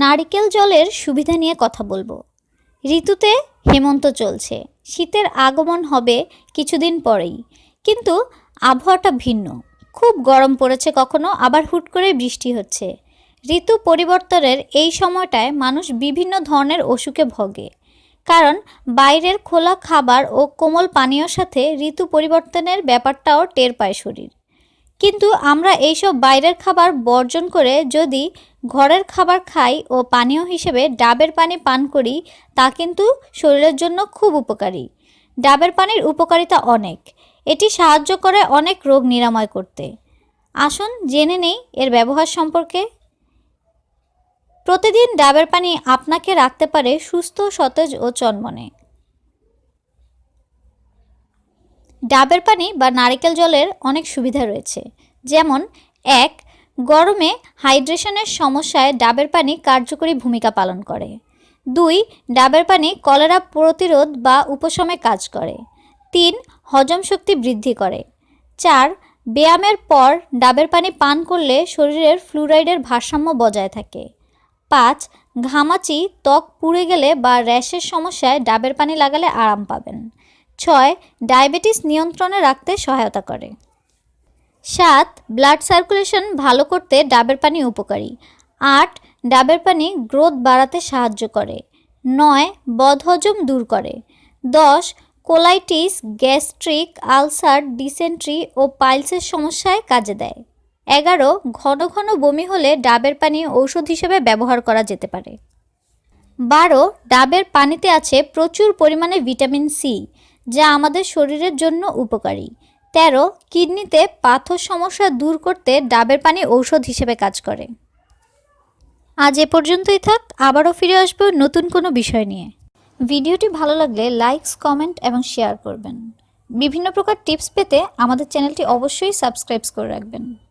নারিকেল জলের সুবিধা নিয়ে কথা বলব। ঋতুতে হেমন্ত চলছে। শীতের আগমন হবে কিছুদিন পরেই। কিন্তু আবহাওয়াটা ভিন্ন। খুব গরম পড়েছে কখনো, আবার হুট করে বৃষ্টি হচ্ছে। ঋতু পরিবর্তনের এই সময়টায় মানুষ বিভিন্ন ধরনের অসুখে ভোগে। কারণ বাইরের খোলা খাবার ও কোমল পানীয়র সাথে ঋতু পরিবর্তনের ব্যাপারটাও টের পায় শরীর। কিন্তু আমরা এইসব বাইরের খাবার বর্জন করে যদি ঘরের খাবার খাই ও পানীয় হিসেবে ডাবের পানি পান করি, তা কিন্তু শরীরের জন্য খুব উপকারী। ডাবের পানির উপকারিতা অনেক। এটি সাহায্য করে অনেক রোগ নিরাময় করতে। আসুন জেনে নেই এর ব্যবহার সম্পর্কে। প্রতিদিন ডাবের পানি আপনাকে রাখতে পারে সুস্থ, সতেজ ও চনমনে। ডাবের পানি বা নারিকেল জলের অনেক সুবিধা রয়েছে। যেমন, এক, গরমে হাইড্রেশনের সমস্যায় ডাবের পানি কার্যকরী ভূমিকা পালন করে। দুই, ডাবের পানি কলেরা প্রতিরোধ বা উপশমে কাজ করে। তিন, হজম শক্তি বৃদ্ধি করে। চার, ব্যায়ামের পর ডাবের পানি পান করলে শরীরের ফ্লুরাইডের ভারসাম্য বজায় থাকে। পাঁচ, ঘামাচি, ত্বক পুড়ে গেলে বা র্যাশের সমস্যায় ডাবের পানি লাগালে আরাম পাবেন। ছয়, ডায়াবেটিস নিয়ন্ত্রণে রাখতে সহায়তা করে। সাত, ব্লাড সার্কুলেশন ভালো করতে ডাবের পানি উপকারী। আট, ডাবের পানি গ্রোথ বাড়াতে সাহায্য করে। নয়, বদহজম দূর করে। দশ, কোলাইটিস, গ্যাস্ট্রিক, আলসার, ডিসেন্ট্রি ও পাইলসের সমস্যায় কাজে দেয়। এগারো, ঘন ঘন বমি হলে ডাবের পানি ঔষধ হিসেবে ব্যবহার করা যেতে পারে। বারো, ডাবের পানিতে আছে প্রচুর পরিমাণে ভিটামিন সি। যা আমাদের শরীরের জন্য উপকারী। তেরো, কিডনিতে পাথর সমস্যা দূর করতে ডাবের পানি ঔষধ হিসেবে কাজ করে। আজ এ পর্যন্তই থাক, আবারও ফিরে আসব নতুন কোনো বিষয় নিয়ে। ভিডিওটি ভালো লাগলে লাইকস কমেন্ট এবং শেয়ার করবেন। বিভিন্ন প্রকার টিপস পেতে আমাদের চ্যানেলটি অবশ্যই সাবস্ক্রাইব করে রাখবেন।